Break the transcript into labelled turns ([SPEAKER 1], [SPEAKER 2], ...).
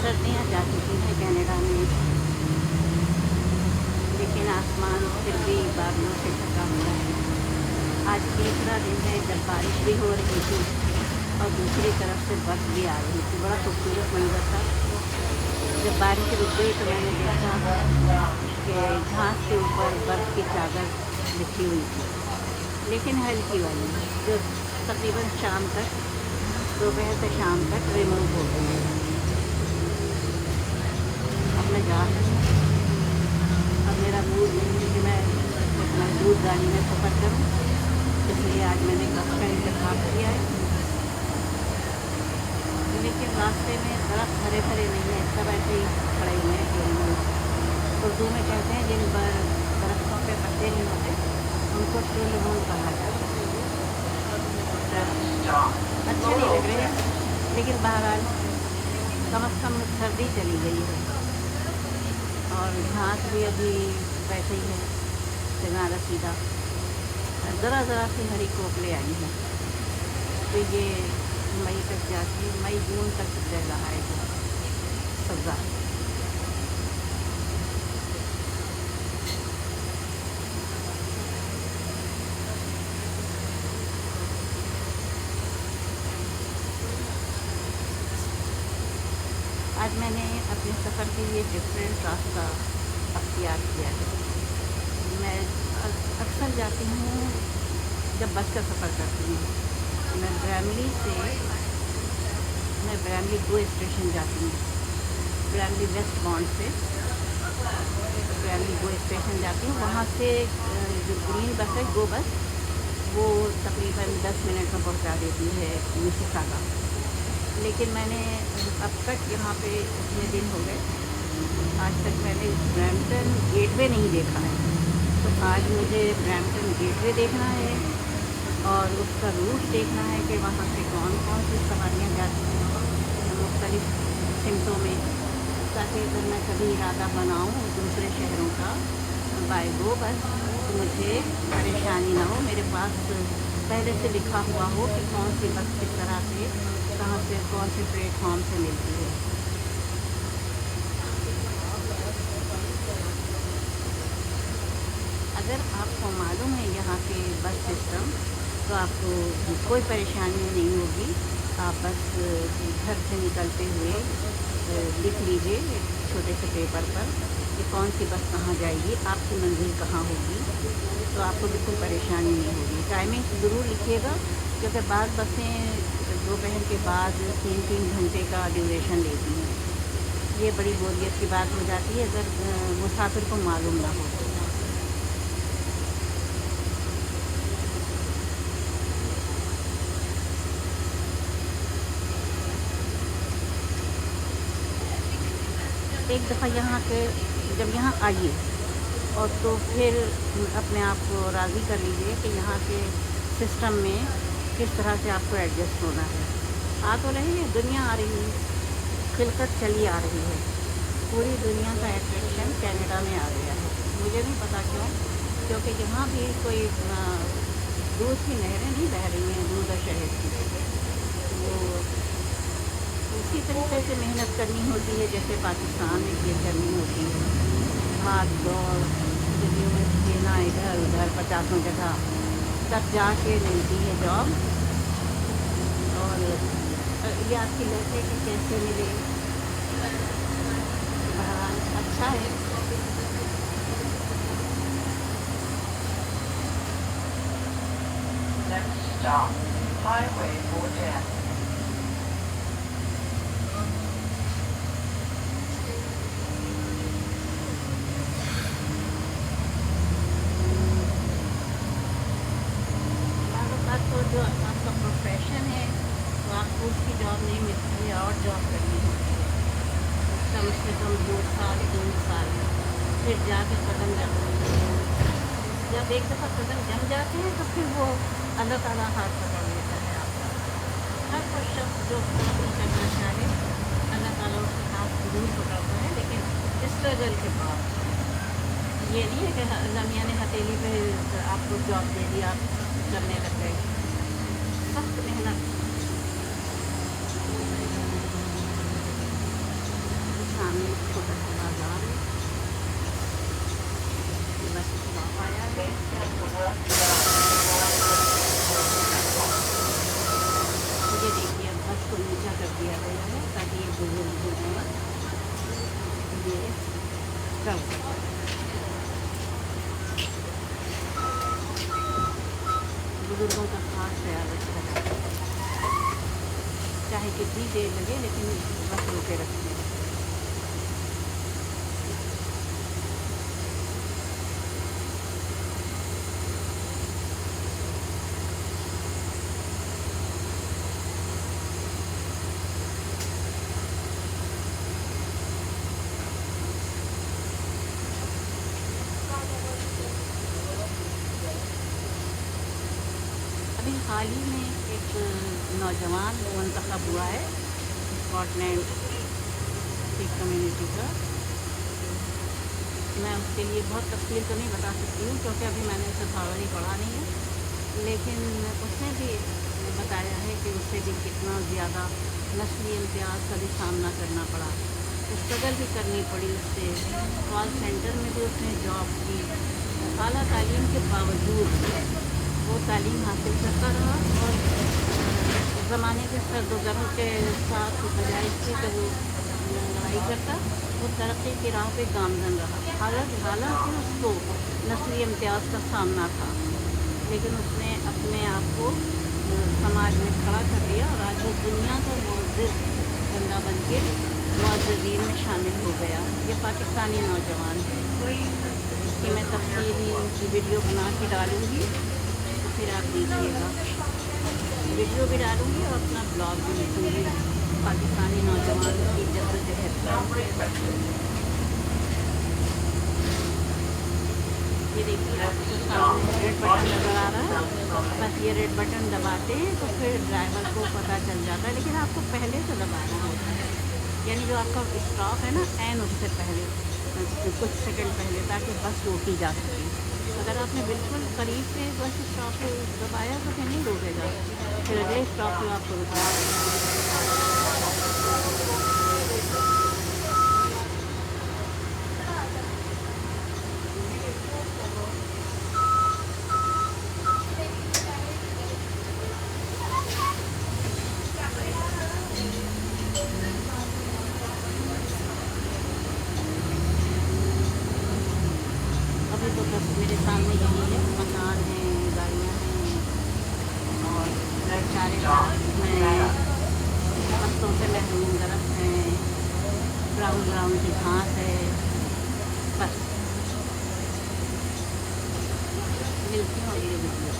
[SPEAKER 1] सर्दियाँ जा चुकी हैं कनाडा में। लेकिन आसमान फिर भी बादलों से ढका हुआ है। आज तीसरा दिन है जब बारिश भी हो रही थी और दूसरी तरफ़ से बर्फ़ भी आ रही थी। बड़ा खूबसूरत मंजर था। जब बारिश रुक गई तो मैंने देखा कि घास के ऊपर बर्फ़ की चादर बिछी हुई थी। लेकिन हल्की वाली, जो तकरीबन शाम तक दोपहर से शाम तक रिमूव हो गई अब मैं जा रही हूँ। अब मेरा मूड नहीं है कि मैं अपना दूध गाड़ी में सफ़र करूँ। इसलिए आज मैंने बस का इंतज़ाम किया है। लेकिन रास्ते में दरख्त हरे भरे नहीं है, सब ऐसे ही खड़े हुए हैं उर्दू में कहते हैं, जिन पर दरख्तों पे पत्ते नहीं होते, उनको टुलमूल कहा जाता है अच्छे नहीं लग रहे हैं लेकिन बहरहाल कम अज़ कम सर्दी चली गई है। और घास भी अभी वैसे ही है जगारा सीधा। ज़रा ज़रा सी हरी कोपले आई है। तो ये मई तक जाके मई जून तक रह रहा है सब्ज़ा आज मैंने अपने सफ़र के लिए डिफरेंट रास्ता अख्तियार किया है। मैं अक्सर जाती हूँ, जब बस का सफ़र करती हूँ। मैं ब्रैमली से, मैं ब्रैमली गो स्टेशन जाती हूँ। ब्रैमली वेस्ट बॉन्ड से ब्रैमली गो स्टेशन जाती हूँ। वहाँ से जो ग्रीन बस है गो बस वो तकरीबन 10 मिनट में पहुँचा देती है मिसिसागा लेकिन मैंने अब तक यहाँ पे इतने दिन हो गए। आज तक मैंने ब्रैम्पटन गेटवे नहीं देखा है। तो आज मुझे ब्रैम्पटन गेटवे देखना है और उसका रूट देखना है कि वहाँ से कौन कौन सी सवारियाँ जाती हैं मुख्तलिफ़ सिमटों में। ताकि अगर मैं कभी इरादा बनाऊँ दूसरे शहरों का बाय गो बस तो मुझे परेशानी ना हो। मेरे पास पहले से लिखा हुआ हो कि कौन सी बस किस तरह से कहाँ से, कौन से प्लेटफॉर्म से मिलती है? अगर आपको मालूम है यहाँ के बस सिस्टम तो आपको कोई परेशानी नहीं होगी। आप बस, घर से निकलते हुए लिख लीजिए छोटे से पेपर पर कि कौन सी बस कहाँ जाएगी, आपकी मंजिल कहाँ होगी। तो आपको बिल्कुल परेशानी नहीं होगी। टाइमिंग ज़रूर लिखिएगा, क्योंकि बाद बसें दोपहर के बाद तीन तीन घंटे का ड्यूरेशन लेती हैं। ये बड़ी बोरियत की बात हो जाती है, अगर मुसाफिर को मालूम ना हो। एक दफ़ा यहाँ के जब यहाँ आइए, और तो फिर अपने आप को राज़ी कर लीजिए कि यहाँ के सिस्टम में किस तरह से आपको एडजस्ट होना है। आ तो रही है, दुनिया आ रही है। खिलकत चली आ रही है। पूरी दुनिया का एट्रैक्शन कनाडा में आ गया है। मुझे नहीं पता क्यों, क्योंकि यहाँ भी कोई दूध की नहरें नहीं बह रही हैं दूध और शहर की। वो उसी तरीके से मेहनत करनी होती है, जैसे पाकिस्तान में ये करनी होती है। भाग दौड़ में देना इधर उधर पचासों जगह। तब जाके मिलती है जॉब और ये आपकी लत है कि कैसे मिले? अच्छा है।
[SPEAKER 2] Next stop, Highway 410.
[SPEAKER 1] जो आपका प्रोफेशन है तो आपको उसकी जॉब नहीं मिलती है और जॉब करनी होती है कम से कम दो साल तीन साल फिर जाके कदम जाते हैं। जब एक दफ़ा कदम जम जाते हैं तो फिर वो अल्लाह ताला हाथ पकड़ लेता है आपका। हर कोई शख्स जो नहीं करना चाहे अल्लाह ताला उसके हाथ ज़रूर पकड़ता है, लेकिन स्ट्रगल के बाद। ये नहीं है कि अल्लाह मियाँ ने हथेली पे आपको जॉब दे दी आप करने लग गए। सख्त मेहनत। ये देखिए बस को नीचा कर दिया गया है। ताकि ये बुज़ुर्ग जो हैं बुज़ुर्गों का खास ख्याल रखा है चाहे कितनी देर लगे, लेकिन बस रोके रखते हैं अभी हाल ही में एक नौजवान मंतखब हुआ है, स्कॉटलैंड की कम्युनिटी का। मैं उसके लिए बहुत तफसील तो नहीं बता सकती हूँ, क्योंकि अभी मैंने उसे थॉरली पढ़ा नहीं है। लेकिन उसने भी बताया है कि उसे भी कितना ज़्यादा नस्ली इम्तियाज़ का भी सामना करना पड़ा। स्ट्रगल भी करनी पड़ी उससे। कॉल सेंटर में भी उसने जॉब की। अली तालीम के बावजूद वो तालीम हासिल करता रहा और ज़माने के सर्दगर्म के साथ इसके कि लड़ाई करता, वो तरक्की की राह पे गामजन रहा। हालाँकि हालाँकि उसको नस्ली इम्तियाज़ का सामना था, लेकिन उसने अपने आप को समाज में खड़ा कर दिया और आज वो दुनिया का मोजिद बंदा बन के मुआजीन में शामिल हो गया। ये पाकिस्तानी नौजवान है। इसकी मैं तफसीली की वीडियो बना के डालूँगी। वीडियो भी डालूँगी और अपना ब्लॉग भी लिखूँगी। पाकिस्तानी नौजवान की का ये देखिए रेड बटन नज़र आ रहा है। बस ये रेड बटन दबाते हैं तो फिर ड्राइवर को पता चल जाता है। लेकिन आपको पहले से दबाना होता है। यानी जो आपका स्टॉप है ना एन उससे पहले, कुछ सेकंड पहले ताकि बस रोकी जा सके। अगर आपने बिल्कुल करीब से बस स्टॉप दबाया तो फिर नहीं रोकेगा। फिर अगले स्टॉप में आपको रुकना अभी तो बस मेरे सामने यही है मकान है गाड़ियाँ हैं और चारे तरफ़ में पत्तों से महरून दरख्त हैं ब्राउन ब्राउन की घास है बस मिलती हूँ